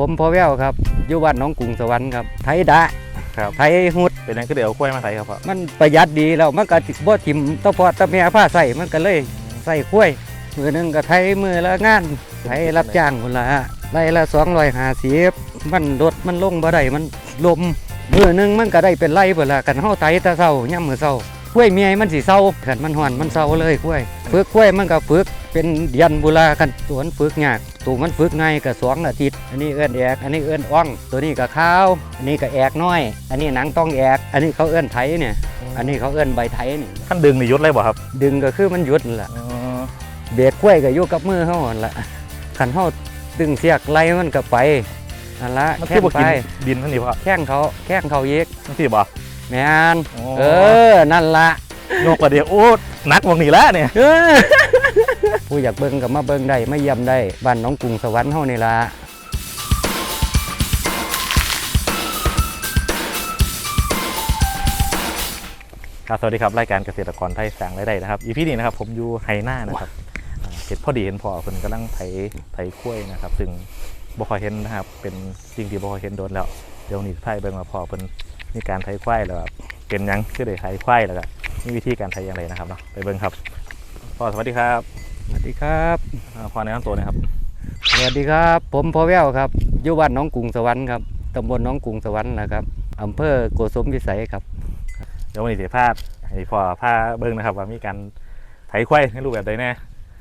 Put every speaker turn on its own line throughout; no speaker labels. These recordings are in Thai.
ผมพอแววครับอยู่บ้านหน้องกรุงสวรรค์ครับไทยดะ
ครับ
ไทยหุด
เป็นนั้นก็เดี๋ยวเอากล้วยมาใส่ครับพ่อ
มันประหยัดดีแล้วมันก็บ่ทิมตะพอตะเมียผ้าใส่มันก็เลยใส่คุ้ยมือหนึงก็ไทยมือละงานไทยรับจ้างคนละไร่ละสองร้อยห้าสิบมันรถมันลงบ่ได้มันลมมือหนึงมันก็ได้เป็นไร่เบิดละกันเฮาไตแตะเช้าย่ำมือเช้ากล้วยเมียมันสิเศร้าขันมันห่อนมันเศร้าเลยกล้วยฝึกกล้วยมันก็ฝึก เป็นเดือนบุรากันตัวมันฝึกยากตัวมันฝึกง่ายก็สองอาทิตย์อันนี้เอื้อนแอกอันนี้เอื้อนอ่อง ตัวนี้ก็ข้าว อันนี้ก็แอกน้อย อันนี้หนังต้องแอก อันนี้เขาเอื้อนไถเนี่ย อันนี้เขาเอื้อนใบไถนี่
ขั้นดึงนี่ยุดเลยบ่ครับ
ดึงก็คือมันหยุดนั่นล่ะ
อ๋อ
เบ็ดกล้วยก็อยู่กับมือเฮาหั่นล่ะคันเฮาดึงเสียกไล่มันก็ไปนั่นละ
มัน
แข้
คืองบ่
ไป
กินดินท่านนี่พ่อ
แข้งเขาแข้งเขาเยก
มันสิบ่
แม่น
โอ้
เออนั่นละ
นกกระเดียวโอ้หนักวงนี้แล้วเนี่ย
เออ ผู้อยากเบิ่งก็มาเบิ่งได้มาเยี่ยมได้บ้านหน้องกรุงสวรรค์เฮานี่ล่ะ
ครับสวัสดีครับรายการเกษตรกรไทยแสงรายได้นะครับอีพีนี้นะครับผมอยู่ไฮหน้านะครับอ่าเห็นพอดีเห็นพอเพิ่นกำลังไถไถกล้วยนะครับ ซึ่งบ่ค่อยเห็นนะครับเป็นสิ่งที่บ่ค่อยเห็นโดนแล้วเดี๋ยวนี้ไทยเบิ่งมาพอเพิ่นมีการไถควายแล้วครับเป็นหยังคือได้ไถควายแล้วก็มีวิธีการไถอย่างไรนะครับเนาะไปเบิ่งครับพ่อสวัสดีครับ
สวัสดีครับ
อ่าพ่อแนะนำตัวหนะครับ
สวัสดีครับ ผมพอแววครับอยู่บ้านหน้องกรุงสวรรค์ครับตำบลหน้องกรุงสวรรค์นะครับอำเภอโกสมพิสัยครับ
เดี๋ยววันนี้เสียพาดให้พ่อพาเบิ่งนะครับ ว่ามีการไถควายในรูปแบบใดแน่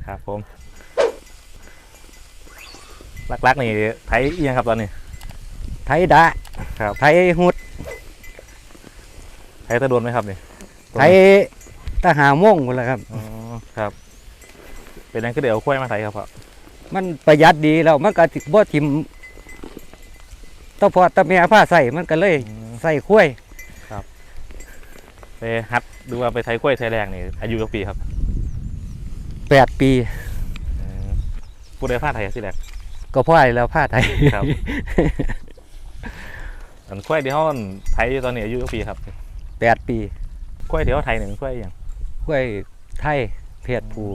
ครับ ผมลักๆนี่ไถเอียงครับตอนนี้
ไทยดะ
ครับ
ไทยหุด
ไถตะโดนไหมครับนี่
ไทยทหารม่งหมดแล้วครับ
อ๋อครับ เป็นนั้นก็เดี๋ยวเอาควายมาไถครับพ่อ
มันประหยัดดีแล้วมันก็สิบ่ทิมตะพอตะเมียผ้าใส่มันก็เลย
อืม
ใส่คุ้ย
ไปฮัดดูว่าไปไถควายไถแรงนี่อายุกี่ปีครับ
แปดปี
อืมผู้ใดพาไถสิแรก
ก็พ่อไอ้แล้วผ้าไทย
ครับอันควายที่ห้อนไถอยู่ตอนนี้อายุกี่ปีครับ
แปดปี
ควายที่เขาไถนี่เป็นควายอหย่าง
คุ้ยไทยเพศผู้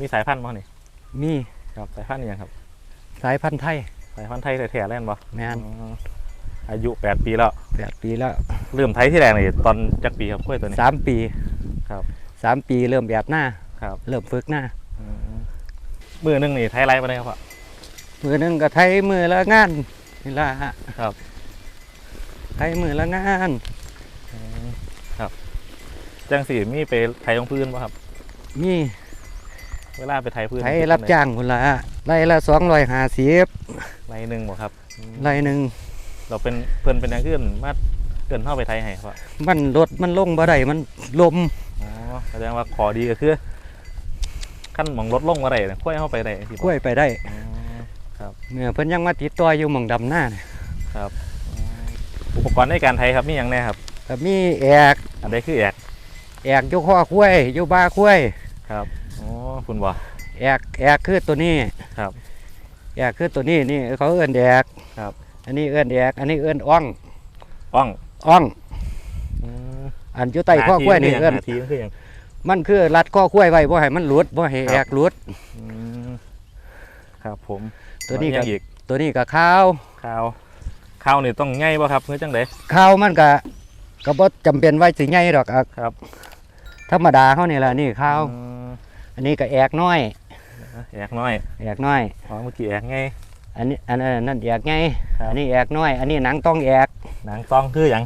มีสายพันธุ์มั้งนี่
มี
ครับสายพันธุ์อหย่างครับ
สายพันธุ์ไทย
สายพันธุ์ไทยแท้ๆเล่นบ่
แม่น
อ๋ออายุ 8 ปีแล้ว
แปดปีแล้ว
เริ่มไทยที่แรกนี่ตอนจักปีครับกล้วยตัวนี้
สามปี
ครับ
สามปีเริ่มแบบหน้า
ครับ
เริ่มฝึกหน้า
อืมมือหนึงนี่ไทยไรมาได้ครับพ่อ
มือหนึงก็ไทยมือละงานนี่ละ
ครับ
ไทยมือละงาน
อืมครับ จังสีมีไปไทยลงพื้นป่ะครับ
มี
เวลาไปไทยพื้น
ไทยรับจ้างคนละไร่ละสองร้อยห้าสิบ
ไรหนึ่งบ่ครับอืม
ไร่หนึ่ง
เราเป็นเพื่อนเป็นอยังเกินมาเกินเข้าไปไทยให้ครับ
มันรถมันลงบ่ได้มันลม
อ๋อแสดงว่าขอดีก็คือขั้นหมองรถลงมาได้กล้วยเข้าไปได้สิ
กล้วยไปได้
อ๋อ
เนี่ยเพิ่นยังมาติดต่ออยู่หม่องดำหน้าเนี่ย
ครับอ๋ออุปกรณ์ในการไทยครับมีอย่างแน่ครับ
ก็มีแอก
อันใดคือแอก
แอกอยู่ข้อคุ้วยอยู่บ้าคุ้วย
ครับอ๋อ คุณบ่
แอกแอกคือตัวนี้
ครับ
แอกคือตัวนี้นี่เขาเอื้อนแอก
ครับ
อันนี้เอื้อนแอกอันนี้เอื้อนอ่อง
ป้อง
อ่อง
อืม
อันอยู่ใต้ข้อคุ้วยนี่
หา
เอื้อน
ทีมันคืออย่าง
มันคือรัดข้อคุ้วยไว้บ่ให้มันหลุดบ่ให้
ครับ
แอกหลุด
อืมครับ ผม
ตัวนี้
ยั
ก็
งอีก
ตัวนี้ก็ข้าว
ข้าวข้าวนี่ต้องง่ายป่ะครับเพื่อจังได
ข้าวมันก็ก็บ่จำเป็นไว้สิใหญ่ดอกอะ
ครับ
ธรรมดาเฮานี่ล่ะนี่ข้าว
อืม
อันนี้ก็แอกน้อย
แอกน้อย
แอกน้อย
อ๋อเมื่อกี้แอกไง
อันนี้อันนั้นนั่นแอกไง
ครับ
อันนี้แอกน้อย อันนี้หนังต้องแอก
หนังต้องคืออย่าง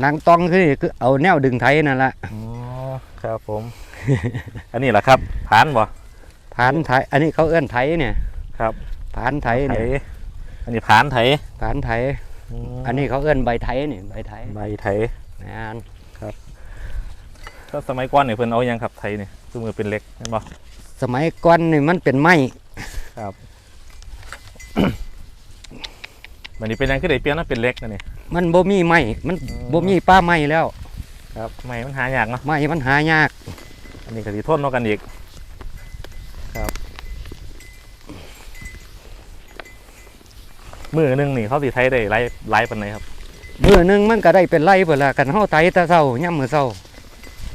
หนังต้องคือคือเอาแนวดึงไทยนั่นละ
อ๋อครับผม อันนี้แหละครับผานบ่
ผานไทย อันนี้เขาเอื้อนไทยเนี่ย
ครับ
ผานไทย
ไถ
เนี่ย
อันนี้ผานไถ
ผานไทย
ม
อันนี้เขาเอื้อนใบไทยนี่ใบไทย
ใบไถ
แม่น
ก็สมัยก่อนเนี่ยเพิ่นเอาหยังครับไถนี่ คือมือเป็นเหล็กเห็นบ่
สมัยก่อนนี่มันเป็นไม้
มันนี้เป็นหยังคือได้เปลี่ยนมาเป็นเหล็กนั่นนี่
มันบ่มีไม้มัน
อ๋อ
บ่มีป้าไม้แล้ว
ครับ ไม้มันหายากเนาะ
ไม้มันหายาก
อันนี้ก็สิทนเนาะกันอีกครับมือหนึงนี่เขาสิไถได้หลายหลายปานใดครับ
มื้อหนึงมันก็ได้เป็นไร่เบิดละกันเฮาไถแต่เช้าย่ํมื้อเช้า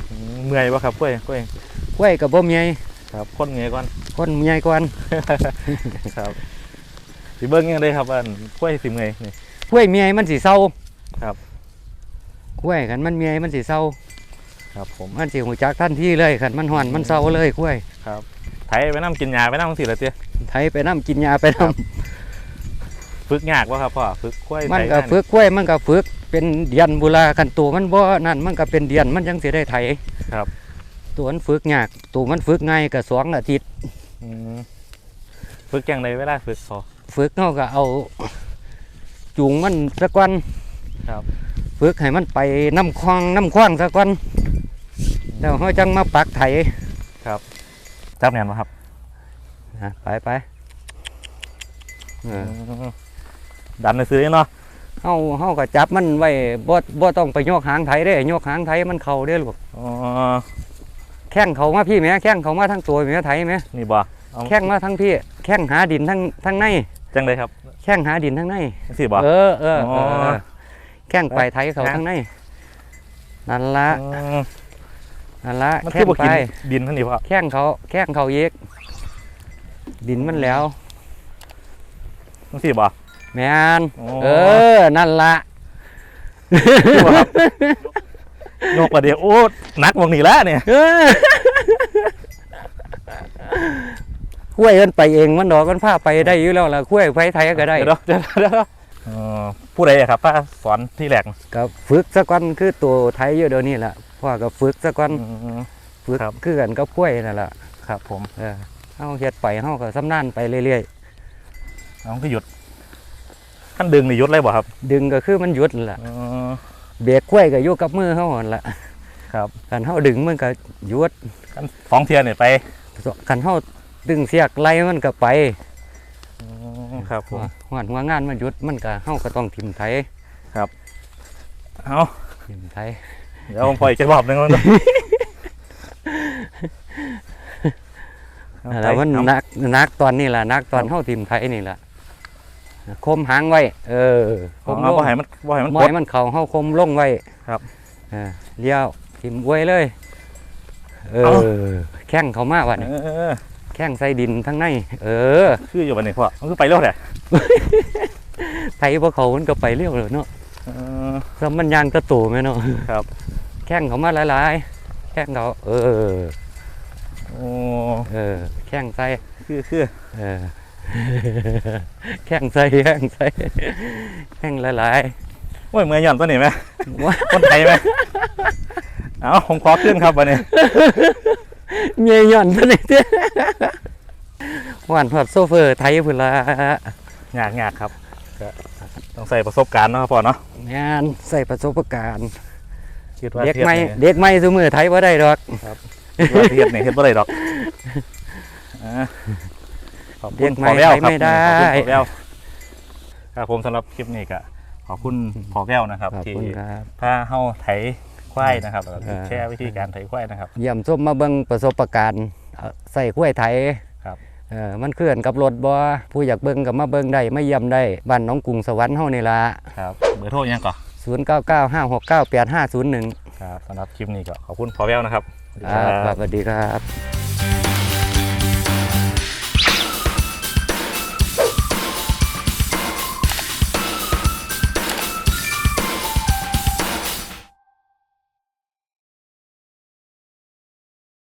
อืมเมื่อยบ่ครับกล้วยกล้วย
กล้วยก็บ่มี
ครับคนเมื่อยก่อน
คนใหญ่กว่า
ครับสิเบิ้งยังไงครับอันกล้วยสิเมอยนี่
กล้วยเมียมันสิเศร้า
ครับ
กล้วยคันมันเมียมันสิเศร้า
ครับผม
มันสิหูจักทันทีเลยคันมันห่อนมันเศร้าเลยกล้วย
ครับไถไปน้ำกินยาไปน้ำสิละเตี้ย
ไถไปน้ำกินยาไปน้
ฝึกยากวะครับพ่อฝึกกล้วยำ
มัน
ไถ
ก็าฝึกกล้วยมันก็ฝึกเป็นเดียนบุราคันตัวมันบ่นั่นมันก็เป็นเดียนมันยังสิได้ไถ
ครับ
ตัวมันฝึกยากตัวมันฝึกง่ายก็สองอาทิตย์
อืมฝึกยังไงเวลาฝึกพอ
ฝึกเฮาก็เอา จูงมันสักวัน
ครับ
ฝึกให้มันไปน้ำคลองน้ำคว้างสักวันแล้วเฮาจังมาปักไถ
จับแนนมาครับ
นะไปไปเออ
มดันในซื้อเนาะ
เฮาเฮาก็จับมันไว้บ่บ่ต้องไปโยกหางไถเด้โยกหางไถมันเข้าเด้ลูก
อ๋อ
แข้งเขามาพี่แหม่แข้งเขามาทั้งตัวแหม่ไถแหม่
นี่บ่เอา
แข้งมาทั้งพี่ แข้งหาดินทั้งทั้งใน
จังเลยครับ
แข้งหาดินทั้งใน
สิบ่
เออเออเออ
อ๋อ
เออแข้งไปไถเขา
ฮะ
ทั้งในนั่นละ
อืม
นั่นละ
มัน
แข้
คืองบ่
ไป
กินดินเท่านี้พ่อ
แข้งเขาแข้งเขาเยกดินมันแล้ว
มันสิบ่
แมน
โอ้
เออ นั่นละ
สิบ่ครับโยกประเดี๋ยวโอ้หนักหมองนี่แล้วเนี่ย
เออคุ้วยกันไปเองมันดอกกันผ้าไปได้อยู่แล้วล่ะคุ้วยไฟไทยก็ได้
เดี๋ยวเดี๋ยวเดี๋ยวเอ่อผู้ใดอะครับป้าสอนที่แรก
ก็ฝึกสักวันคือตัวไทยอยู่เดี๋ยวนี้แหละพ่อก็ฝึกสักวัน
อืม
ฝึก
ครับ
คือกันกับคุ้วยนั่นแหละ
ครับ ผม
เออเฮาเฮ็ดไปเฮาก็สำนานไปเรื่อย
น้องก็หยุดขั้นดึงนี่หยุดเลยบ่ครับ
ๆ ดึงก็คือมันหยุดนั่นล่ะ
อ๋อ
เบรกคุ้วยก็อยู่กับมือเฮาหั่นล่ะ
ครับ
คันเฮาดึงมันก็หยุด
ขั้นสองเทียนเนี่ยไป
คันเฮาดึงเสียกไล่มันก็ไป
อืมครับผม
หวานหัวงานมันหยุดมันก็เฮาก็ต้องทิมไทย
เอา
ทิมไทย
เดี๋ยวผมปล่อยอีกรอบหนึงแล้วนะเอา
แล้วมัน
เอา
นักนักตอนนี้ล่ะนักตอนเฮาทิมไทยนี่ล่ะ คมหางไว้ เออค
เอา
ม
เอา
ลง
บ่ให้มันบ่ให้มัน
บ่
กด
ให้มันเข้าเฮาคมลงไว้
ครับ
เออเลี้ยวทิมไว้เลย เอ
เอา
อ แข้งเข้ามาว่ะนี่
เออ
แข้งใส่ดินทั้งใน เออ
คืออยู่บันนี้พ่อมันคือไปเร็วแหละ
ไทยบ่เขามันก็ไปเร็วเลยเนาะ
เออ
ซำมันยางตะโตแม่เนาะ
ครับ
แข้งเขามาหลายๆ แข้งเขา เออ
โอ้
เออ แข้งใส่
คือคือ
เออ แข้งใส่แข้งใส่แข้งหลาย
โอ้ยเมื่อยหย่อนตัวนี้ไหม
ๆว้า
คนไทยไหมเอาผมขอขึ้นครับวันนี้
เมียหย่อนซะนี่เด้หวานหอดโซเฟอร์ไทยพุ่นละ
ยากยากครับก็ต้องใส่ประสบการณ์เนาะครับพ่อเนาะ
งานใส่ประสบการณ์
คิดว่า
เด็ก
เทียบ
ไม่
นี่
เด็กไม่ซุมือไทยบ่ได้ดอก
คิดว่าเทียบนี่เฮ็ดบ่ได้ดอกอ่า ขอบ
เด็
คุณ
ก
พ่อ
ไม่
แวว
ไทย
ครับ
ไม่ได้
ขอบคุณพ่อแววครับผมสำหรับคลิปนี้ก็ขอบคุณพ่อแววนะครับ
ขอบ
ที่
คุณครับ
พาเฮาไถควายนะครับแล้วก็
เออ
แชร์วิธีการไถควายนะครับ
เยี่ยมส้มมาเบิ่งประสบการณ์เอาใส่กล้วยไทย
ครับ
เออมันเคลื่อนกับรถบ่ผู้อยากเบิ่งก็มาเบิ่งได้มาเยี่ยมได้บ้านหน้องกรุงสวรรค์เฮานี่ล่ะ
ครับเบอร์โทรยังก่อน
0995698501
ครับสำหรับคลิปนี้ก็ขอบคุณพ่อแววนะครับสวัสดี
ครับสวัสดีครับ